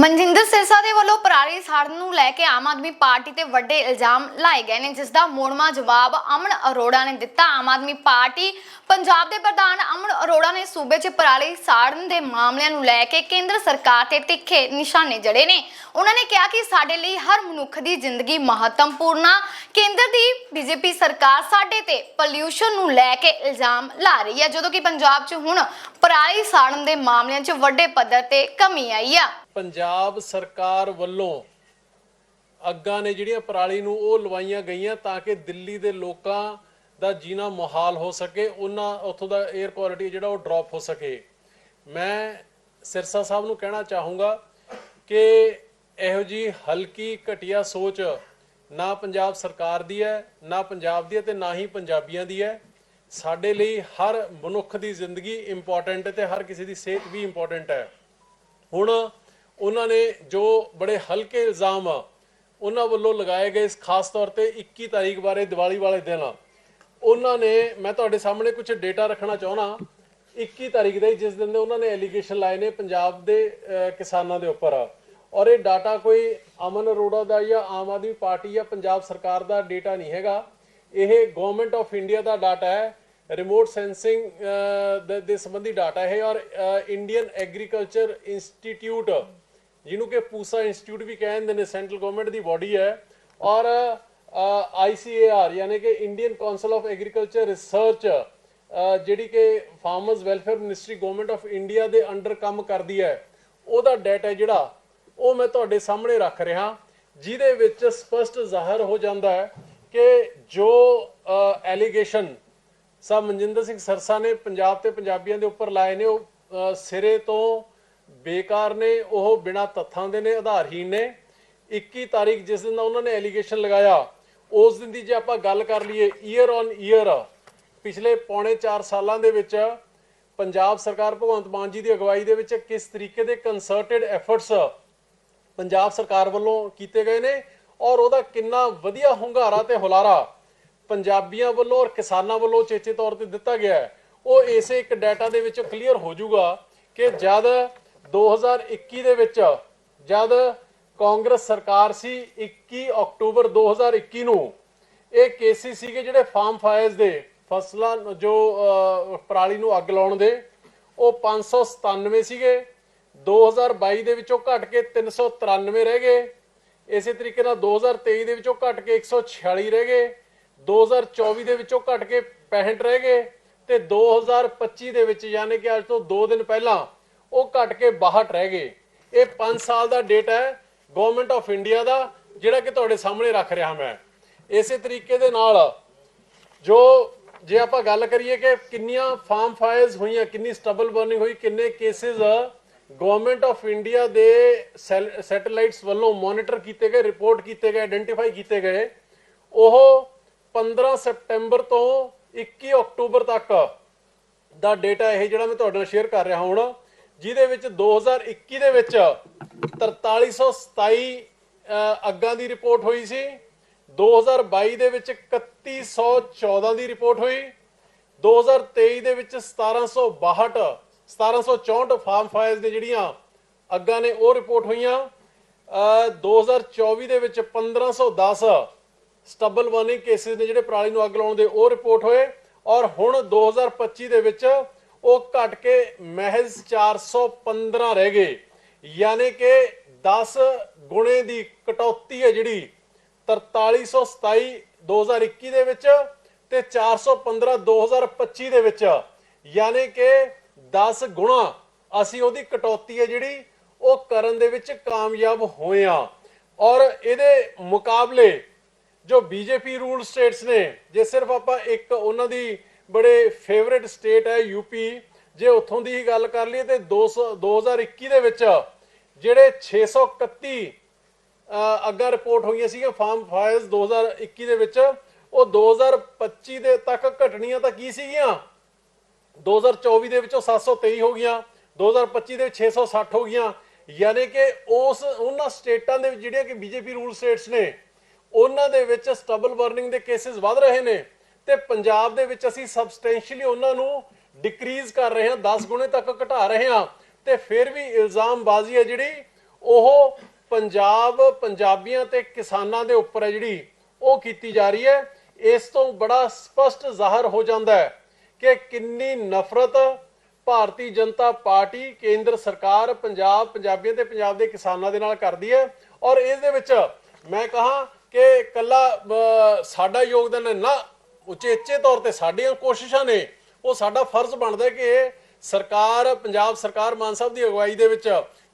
ਮਨਜਿੰਦਰ ਸਿਰਸਾ ਦੇ ਵੱਲੋਂ ਪਰਾਲੀ ਸਾੜਨ ਨੂੰ ਲੈ ਕੇ ਆਮ ਆਦਮੀ ਪਾਰਟੀ ਤੇ ਵੱਡੇ ਇਲਜ਼ਾਮ ਲਾਏ ਗਏ ਨੇ, ਜਿਸ ਦਾ ਮੋੜਮਾ ਜਵਾਬ ਅਮਨ ਅਰੋੜਾ ਨੇ ਦਿੱਤਾ। ਆਮ ਆਦਮੀ ਪਾਰਟੀ ਪੰਜਾਬ ਦੇ ਪ੍ਰਧਾਨ ਅਮਨ ਅਰੋੜਾ ਨੇ ਸੂਬੇ 'ਚ ਪਰਾਲੀ ਸਾੜਨ ਦੇ ਮਾਮਲਿਆਂ ਨੂੰ ਲੈ ਕੇ ਕੇਂਦਰ ਸਰਕਾਰ ਤੇ ਤਿੱਖੇ ਨਿਸ਼ਾਨੇ ਜੜੇ ਨੇ। ਉਹਨਾਂ ਨੇ ਕਿਹਾ ਕਿ ਸਾਡੇ ਲਈ ਹਰ ਮਨੁੱਖ ਦੀ ਜ਼ਿੰਦਗੀ ਮਹੱਤਵਪੂਰਨ ਆ। ਕੇਂਦਰ ਦੀ ਬੀਜੇਪੀ ਸਰਕਾਰ ਸਾਡੇ ਤੇ ਪੋਲਿਊਸ਼ਨ ਨੂੰ ਲੈ ਕੇ ਇਲਜ਼ਾਮ ਲਾ ਰਹੀ ਹੈ। ਜਦੋਂ ਕਿ ਪੰਜਾਬ 'ਚ ਹੁਣ ਪਰਾਲੀ ਸਾੜਨ ਦੇ ਮਾਮਲਿਆਂ 'ਚ ਵੱਡੇ ਪੱਧਰ ਤੇ ਕਮੀ ਆਈ ਆ। ਪੰਜਾਬ ਸਰਕਾਰ ਵੱਲੋਂ ਅੱਗਾਂ ਨੇ ਜਿਹੜੀਆਂ ਪਰਾਲੀ ਨੂੰ ਉਹ ਲਵਾਈਆਂ ਗਈਆਂ ਤਾਂ ਕਿ ਦਿੱਲੀ ਦੇ ਲੋਕਾਂ ਦਾ ਜੀਣਾ ਮੁਹਾਲ ਹੋ ਸਕੇ, ਉਹਨਾਂ ਉੱਥੋਂ ਦਾ 에ਅਰ ਕੁਆਲਿਟੀ ਜਿਹੜਾ ਉਹ ਡ੍ਰੌਪ ਹੋ ਸਕੇ। ਮੈਂ ਸਿਰਸਾ ਸਾਹਿਬ ਨੂੰ ਕਹਿਣਾ ਚਾਹੂੰਗਾ ਕਿ ਇਹੋ ਜੀ ਹਲਕੀ ਘਟੀਆ ਸੋਚ ਨਾ ਪੰਜਾਬ ਸਰਕਾਰ ਦੀ ਹੈ, ਨਾ ਪੰਜਾਬ ਦੀ ਹੈ ਤੇ ਨਾ ਹੀ ਪੰਜਾਬੀਆਂ ਦੀ ਹੈ। ਸਾਡੇ ਲਈ ਹਰ ਮਨੁੱਖ ਦੀ ਜ਼ਿੰਦਗੀ ਇੰਪੋਰਟੈਂਟ ਹੈ ਤੇ ਹਰ ਕਿਸੇ ਦੀ ਸਿਹਤ ਵੀ ਇੰਪੋਰਟੈਂਟ ਹੈ। ਹੁਣ ਉਹਨਾਂ ਨੇ ਜੋ ਬੜੇ ਹਲਕੇ ਇਲਜ਼ਾਮ ਆ, ਉਹਨਾਂ ਵੱਲੋਂ ਲਗਾਏ ਗਏ ਖਾਸ ਤੌਰ ਤੇ 21 ਤਾਰੀਖ ਬਾਰੇ ਦੀਵਾਲੀ ਵਾਲੇ ਦਿਨ। ਉਹਨਾਂ ਨੇ ਮੈਂ ਤੁਹਾਡੇ ਸਾਹਮਣੇ ਕੁਝ ਡੇਟਾ ਰੱਖਣਾ ਚਾਹਣਾ 21 ਤਾਰੀਖ ਦੇ ਜਿਸ ਦਿਨ ਦੇ ਉਹਨਾਂ ਨੇ ਐਲੀਗੇਸ਼ਨ ਲਾਏ ਨੇ ਪੰਜਾਬ ਦੇ ਕਿਸਾਨਾਂ ਦੇ ਉੱਪਰ। ਔਰ ਇਹ ਡਾਟਾ ਕੋਈ ਅਮਨ ਅਰੋੜਾ ਦਾ ਜਾਂ ਆਮ ਆਦਮੀ ਪਾਰਟੀ ਜਾਂ ਪੰਜਾਬ ਸਰਕਾਰ ਦਾ ਡੇਟਾ ਨਹੀਂ ਹੈਗਾ। ਇਹ ਗਵਰਨਮੈਂਟ ਆਫ ਇੰਡੀਆ ਦਾ ਡਾਟਾ ਹੈ। ਰਿਮੋਟ ਸੈਂਸਿੰਗ uh, ਦੇ ਸੰਬੰਧੀ ਡਾਟਾ ਹੈ ਔਰ ਇੰਡੀਅਨ ਐਗਰੀਕਲਚਰ ਇੰਸਟੀਚਿਊਟ ਜਿਹਨੂੰ ਕਿ ਪੂਸਾ ਇੰਸਟੀਚਿਊਟ ਵੀ ਕਹਿੰਦੇ ਨੇ ਸੈਂਟਰਲ ਗਵਰਨਮੈਂਟ ਦੀ ਬਾਡੀ ਹੈ ਔਰ ਆਈਸੀਏਆਰ ਯਾਨੀ ਕਿ Indian council of agriculture research ਜਿਹੜੀ ਕਿ farmers welfare ministry government of India ਦੇ ਅੰਡਰ ਕੰਮ ਕਰਦੀ ਹੈ। ਉਹਦਾ ਡਾਟਾ ਜਿਹੜਾ, ਉਹ ਮੈਂ ਤੁਹਾਡੇ ਸਾਹਮਣੇ ਰੱਖ ਰਿਹਾ, ਜਿਹਦੇ ਵਿੱਚ ਸਪਸ਼ਟ ਜ਼ਾਹਰ ਹੋ ਜਾਂਦਾ ਹੈ ਕਿ ਜੋ ਐਲੀਗੇਸ਼ਨ ਸਾਹਿਬ ਮਨਜਿੰਦਰ ਸਿੰਘ ਸਰਸਾ ਨੇ ਪੰਜਾਬ ਤੇ ਪੰਜਾਬੀਆਂ ਦੇ ਉੱਪਰ ਲਾਏ ਨੇ ਉਹ ਸਿਰੇ ਤੋਂ ਬੇਕਾਰ ਨੇ, ਉਹ ਬਿਨਾ ਤੱਥਾਂ ਦੇ ਨੇ, ਆਧਾਰਹੀਣ ਨੇ। 21 ਤਾਰੀਖ ਜਿਸ ਦਿਨ ਦਾ ਉਹਨਾਂ ਨੇ ਐਲੀਗੇਸ਼ਨ ਲਗਾਇਆ, ਉਸ ਦਿਨ ਦੀ ਜੇ ਆਪਾਂ ਗੱਲ ਕਰ ਲਈਏ ਈਅਰ ਔਨ ਈਅਰ ਪਿਛਲੇ ਪੌਣੇ 4 ਸਾਲਾਂ ਦੇ ਵਿੱਚ ਪੰਜਾਬ ਸਰਕਾਰ ਭਗਵੰਤ ਮਾਨ ਜੀ ਦੀ ਅਗਵਾਈ ਦੇ ਵਿੱਚ ਕਿਸ ਤਰੀਕੇ ਦੇ ਕੰਸਰਟਡ ਐਫਰਟਸ ਪੰਜਾਬ ਸਰਕਾਰ ਵੱਲੋਂ ਕੀਤੇ ਗਏ ਨੇ ਔਰ ਉਹਦਾ ਕਿੰਨਾ ਵਧੀਆ ਹੁੰਗਾਰਾ ਤੇ ਹੁਲਾਰਾ ਪੰਜਾਬੀਆਂ ਵੱਲੋਂ ਔਰ ਕਿਸਾਨਾਂ ਵੱਲੋਂ ਚੇਚੇ ਤੌਰ ਤੇ ਦਿੱਤਾ ਗਿਆ ਹੈ। ਉਹ ਇਸੇ ਇੱਕ ਡਾਟਾ ਦੇ ਵਿੱਚੋਂ ਕਲੀਅਰ ਹੋ ਜਾਊਗਾ ਕਿ ਜਦ 2021 ਦੇ ਵਿੱਚ ਜਦ ਕਾਂਗਰਸ ਸਰਕਾਰ ਸੀ 21 ਅਕਤੂਬਰ 2021 ਨੂੰ, ਇਹ ਕੇਸਿਸ ਸੀਗੇ ਜਿਹੜੇ ਫਾਰਮ ਫਾਇਰਸ ਦੇ, ਫਸਲਾਂ ਜੋ ਪਰਾਲੀ ਨੂੰ ਅੱਗ ਲਾਉਣ ਦੇ, ਉਹ 597 ਸੀਗੇ। 2022 ਦੇ ਵਿੱਚੋਂ ਘਟ ਕੇ 393 ਰਹਿ ਗਏ। ਇਸੇ ਤਰੀਕੇ ਨਾਲ 2023 ਦੇ ਵਿੱਚੋਂ ਘਟ ਕੇ 146 ਰਹਿ ਗਏ। 2024 ਦੇ ਵਿੱਚੋਂ ਘਟ ਕੇ 65 ਰਹਿ ਗਏ ਤੇ 2025 ਦੇ ਵਿੱਚ ਯਾਨੀ ਕਿ ਅੱਜ ਤੋਂ 2 ਦਿਨ ਪਹਿਲਾਂ ਉਹ ਘਟ ਕੇ 62 ਰਹਿ ਗਏ। ਇਹ 5 ਸਾਲ ਦਾ ਡੇਟਾ ਹੈ ਗਵਰਨਮੈਂਟ ਆਫ ਇੰਡੀਆ ਦਾ, ਜਿਹੜਾ ਕਿ ਤੁਹਾਡੇ ਸਾਹਮਣੇ ਰੱਖ ਰਿਹਾ ਮੈਂ। ਇਸੇ ਤਰੀਕੇ ਦੇ ਨਾਲ ਜੋ ਜੇ ਆਪਾਂ ਗੱਲ ਕਰੀਏ ਕਿ ਕਿੰਨੀਆਂ ਫਾਰਮ ਫਾਇਰਸ ਹੋਈਆਂ, ਕਿੰਨੀ ਸਟਬਲ ਬਰਨਿੰਗ ਹੋਈ, ਕਿੰਨੇ ਕੇਸਿਸ ਗਵਰਨਮੈਂਟ ਆਫ ਇੰਡੀਆ ਦੇ ਸੈਟੇਲਾਈਟਸ ਵੱਲੋਂ ਮੋਨੀਟਰ ਕੀਤੇ ਗਏ ਰਿਪੋਰਟ ਕੀਤੇ ਗਏ ਆਇਡੈਂਟੀਫਾਈ ਕੀਤੇ ਗਏ, ਉਹ 15 ਸਪਟੈਂਬਰ ਤੋਂ 21 ਅਕਤੂਬਰ ਤੱਕ ਦਾ ਡੇਟਾ ਇਹ ਜਿਹੜਾ ਮੈਂ ਤੁਹਾਡੇ ਨਾਲ ਸ਼ੇਅਰ ਕਰ ਰਿਹਾ ਹੁਣ ਜਿਹਦੇ ਵਿੱਚ 2021 ਦੇ ਵਿੱਚ 4327 ਅ, ਅੱਗਾਂ ਦੀ ਰਿਪੋਰਟ ਹੋਈ ਸੀ 2022 ਦੇ ਵਿੱਚ 3114 ਦੀ ਰਿਪੋਰਟ ਹੋਈ 2023 ਦੇ ਵਿੱਚ 1762 1764 ਫਾਰਮ ਫਾਇਰਸ ਦੇ ਜਿਹੜੀਆਂ ਅੱਗਾਂ ਨੇ ਉਹ ਰਿਪੋਰਟ ਹੋਈਆਂ ਅ, 2024 ਦੇ ਵਿੱਚ 1510 ਸਟਬਲ ਵਾਰਨਿੰਗ ਕੇਸਿਸ ਨੇ ਜਿਹੜੇ ਪਰਾਲੀ ਨੂੰ ਅੱਗ ਲਾਉਣ ਦੇ ਉਹ ਰਿਪੋਰਟ ਹੋਏ ਔਰ ਹੁਣ 2025 ਦੇ ਵਿੱਚ ਉਹ ਘਟ ਕੇ ਮਹਿਜ਼ 415 ਰਹਿ ਗਏ। ਯਾਨੀ ਕਿ 10 ਗੁਣੇ ਦੀ ਕਟੌਤੀ ਹੈ ਜਿਹੜੀ 4327 2021 ਦੇ ਵਿੱਚ ਤੇ 415 2025 ਦੇ ਵਿੱਚ। ਯਾਨੀ ਕਿ 10 ਗੁਣਾ ਅਸੀਂ ਉਹਦੀ ਕਟੌਤੀ ਹੈ ਜਿਹੜੀ ਉਹ ਕਰਨ ਦੇ ਵਿੱਚ ਕਾਮਯਾਬ ਹੋਏ ਆ ਔਰ ਇਹਦੇ ਮੁਕਾਬਲੇ ਜੋ ਬੀਜੇਪੀ ਰੂਲ ਸਟੇਟਸ ਨੇ, ਜੇ ਸਿਰਫ ਆਪਾਂ ਇੱਕ ਉਹਨਾਂ ਦੀ ਬੜੇ ਫੇਵਰਿਟ ਸਟੇਟ ਹੈ ਯੂਪੀ ਜੇ ਉੱਥੋਂ ਦੀ ਹੀ ਗੱਲ ਕਰ ਲਈਏ ਤੇ 200 2021 ਦੇ ਵਿੱਚ ਜਿਹੜੇ 631 ਅਹ ਅੱਗਾ ਰਿਪੋਰਟ ਹੋਈਆਂ ਸੀਗੀਆਂ ਫਾਰਮ ਫਾਇਰਸ 2021 ਦੇ ਵਿੱਚ, ਉਹ 2025 ਦੇ ਤੱਕ ਘਟਣੀਆਂ ਤਾਂ ਕੀ ਸੀਗੀਆਂ? 2024 ਦੇ ਵਿੱਚੋਂ 723 ਹੋ ਗਈਆਂ 2025 ਦੇ ਵਿੱਚ 660 ਹੋ ਗਈਆਂ, ਯਾਨੀ ਕਿ ਉਸ, ਉਹਨਾਂ ਸਟੇਟਾਂ ਦੇ ਵਿੱਚ ਜਿਹੜੀਆਂ ਕਿ ਬੀਜੇਪੀ ਰੂਲ ਸਟੇਟਸ ਨੇ ਉਹਨਾਂ ਦੇ ਵਿੱਚ ਸਟਬਲ ਬਰਨਿੰਗ ਦੇ ਕੇਸਿਸ ਵੱਧ ਰਹੇ ਨੇ ਤੇ ਪੰਜਾਬ ਦੇ ਵਿੱਚ ਅਸੀਂ ਸਬਸਟੈਂਸ਼ੀਅਲੀ ਉਹਨਾਂ ਨੂੰ ਡਿਕਰੀਜ਼ ਕਰ ਰਹੇ ਹਾਂ 10 ਗੁਣੇ ਤੱਕ ਘਟਾ ਰਹੇ ਹਾਂ ਤੇ ਫਿਰ ਵੀ ਇਲਜ਼ਾਮਬਾਜ਼ੀ ਹੈ ਜਿਹੜੀ, ਉਹ ਪੰਜਾਬ, ਪੰਜਾਬੀਆਂ ਤੇ ਕਿਸਾਨਾਂ ਦੇ ਉੱਪਰ ਹੈ ਜਿਹੜੀ, ਉਹ ਕੀਤੀ ਜਾ ਰਹੀ ਹੈ। ਇਸ ਤੋਂ ਬੜਾ ਸਪਸ਼ਟ ਜ਼ਾਹਰ ਹੋ ਜਾਂਦਾ ਹੈ ਕਿ ਕਿੰਨੀ ਨਫ਼ਰਤ ਭਾਰਤੀ ਜਨਤਾ ਪਾਰਟੀ ਕੇਂਦਰ ਸਰਕਾਰ ਪੰਜਾਬ, ਪੰਜਾਬੀਆਂ ਤੇ ਪੰਜਾਬ ਦੇ ਕਿਸਾਨਾਂ ਦੇ ਨਾਲ ਕਰਦੀ ਹੈ ਔਰ ਇਸ ਦੇ ਵਿੱਚ ਮੈਂ ਕਹਾ ਕਿ ਕੱਲਾ ਸਾਡਾ ਯੋਗਦਾਨ ਨਾ ਉਚੇਚੇ ਤੌਰ ਤੇ ਸਾਡੀਆਂ ਕੋਸ਼ਿਸ਼ਾਂ ਨੇ, ਉਹ ਸਾਡਾ ਫਰਜ਼ ਬਣਦਾ ਕਿ ਸਰਕਾਰ, ਪੰਜਾਬ ਸਰਕਾਰ ਮਾਨ ਸਾਹਿਬ ਦੀ ਅਗਵਾਈ ਦੇ ਵਿੱਚ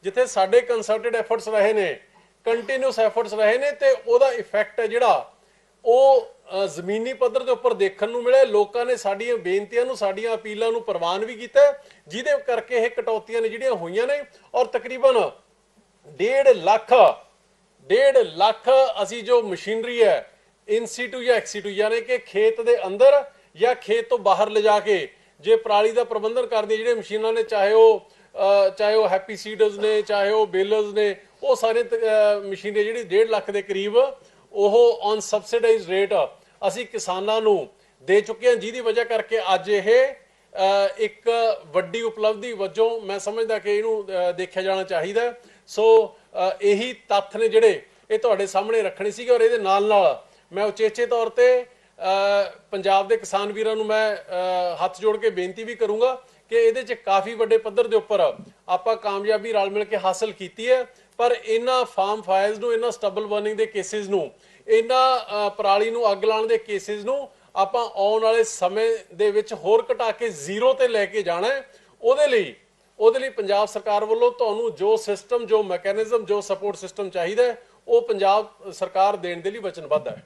ਜਿੱਥੇ ਸਾਡੇ ਕੰਸਰਟਡ ਐਫਰਟਸ ਰਹੇ ਨੇ ਕੰਟੀਨਿਊਸ ਐਫਰਟਸ ਰਹੇ ਨੇ ਤੇ ਉਹਦਾ ਇਫੈਕਟ ਹੈ ਜਿਹੜਾ ਉਹ ਜ਼ਮੀਨੀ ਪੱਧਰ ਦੇ ਉੱਪਰ ਦੇਖਣ ਨੂੰ ਮਿਲਿਆ, ਲੋਕਾਂ ਨੇ ਸਾਡੀਆਂ ਬੇਨਤੀਆਂ ਨੂੰ, ਸਾਡੀਆਂ ਅਪੀਲਾਂ ਨੂੰ ਪ੍ਰਵਾਨ ਵੀ ਕੀਤਾ, ਜਿਹਦੇ ਕਰਕੇ ਇਹ ਕਟੌਤੀਆਂ ਨੇ ਜਿਹੜੀਆਂ ਹੋਈਆਂ ਨੇ ਔਰ ਤਕਰੀਬਨ 1.5 ਲੱਖ ਡੇਢ ਲੱਖ ਅਸੀਂ ਜੋ ਮਸ਼ੀਨਰੀ ਹੈ ਇਨਸੀਟੂ ਜਾਂ ਐਕਸੀਟੂ ਯਾਨੀ ਕਿ ਖੇਤ ਦੇ ਅੰਦਰ ਜਾਂ ਖੇਤ ਤੋਂ ਬਾਹਰ ਲਿਜਾ ਕੇ ਜੇ ਪਰਾਲੀ ਦਾ ਪ੍ਰਬੰਧਨ ਕਰਦੀਆਂ ਜਿਹੜੀਆਂ ਮਸ਼ੀਨਾਂ ਨੇ, ਚਾਹੇ ਉਹ ਚਾਹੇ ਉਹ ਹੈਪੀ ਸੀਡਰਸ ਨੇ, ਚਾਹੇ ਉਹ ਬੇਲਰਸ ਨੇ, ਉਹ ਸਾਰੇ ਮਸ਼ੀਨਰੀ ਜਿਹੜੀ 1.5 ਲੱਖ ਦੇ ਕਰੀਬ, ਉਹ ਔਨ ਸਬਸਿਡਾਈਜ਼ਡ ਰੇਟ ਅਸੀਂ ਕਿਸਾਨਾਂ ਨੂੰ ਦੇ ਚੁੱਕੇ ਹਾਂ, ਜਿਹਦੀ ਵਜ੍ਹਾ ਕਰਕੇ ਅੱਜ ਇਹ ਇੱਕ ਵੱਡੀ ਉਪਲਬਧੀ ਵਜੋਂ ਮੈਂ ਸਮਝਦਾ ਕਿ ਇਹਨੂੰ ਦੇਖਿਆ ਜਾਣਾ ਚਾਹੀਦਾ ਸੋ ਇਹੀ ਤੱਥ ਨੇ ਜਿਹੜੇ ਇਹ ਤੁਹਾਡੇ ਸਾਹਮਣੇ ਰੱਖਣੇ ਸੀਗੇ ਔਰ ਇਹਦੇ ਨਾਲ ਨਾਲ ਮੈਂ ਉਚੇਚੇ ਤੌਰ ਤੇ ਪੰਜਾਬ ਦੇ ਕਿਸਾਨ ਵੀਰਾਂ ਨੂੰ ਮੈਂ ਹੱਥ ਜੋੜ ਕੇ ਬੇਨਤੀ ਵੀ ਕਰੂੰਗਾ ਕਿ ਇਹਦੇ 'ਚ ਕਾਫੀ ਵੱਡੇ ਪੱਧਰ ਦੇ ਉੱਪਰ ਆਪਾਂ ਕਾਮਯਾਬੀ ਰਲ ਮਿਲ ਕੇ ਹਾਸਲ ਕੀਤੀ ਹੈ। ਪਰ ਇਹਨਾਂ ਫਾਰਮ ਫਾਇਰਸ ਨੂੰ, ਇਹਨਾਂ ਸਟਬਲ ਬਰਨਿੰਗ ਦੇ ਕੇਸਿਸ ਨੂੰ, ਇਹਨਾਂ ਪਰਾਲੀ ਨੂੰ ਅੱਗ ਲਾਉਣ ਦੇ ਕੇਸਿਸ ਨੂੰ ਆਪਾਂ ਆਉਣ ਵਾਲੇ ਸਮੇਂ ਦੇ ਵਿੱਚ ਹੋਰ ਘਟਾ ਕੇ ਜ਼ੀਰੋ ਤੇ ਲੈ ਕੇ ਜਾਣਾ ਹੈ। ਉਹਦੇ ਲਈ ਉਹਦੇ ਲਈ ਪੰਜਾਬ ਸਰਕਾਰ ਵੱਲੋਂ ਤੁਹਾਨੂੰ ਜੋ ਸਿਸਟਮ ਜੋ ਮੈਕੈਨਿਜ਼ਮ ਜੋ ਸਪੋਰਟ ਸਿਸਟਮ ਚਾਹੀਦਾ ਉਹ ਪੰਜਾਬ ਸਰਕਾਰ ਦੇਣ ਦੇ ਲਈ ਵਚਨਬੱਧ ਹੈ।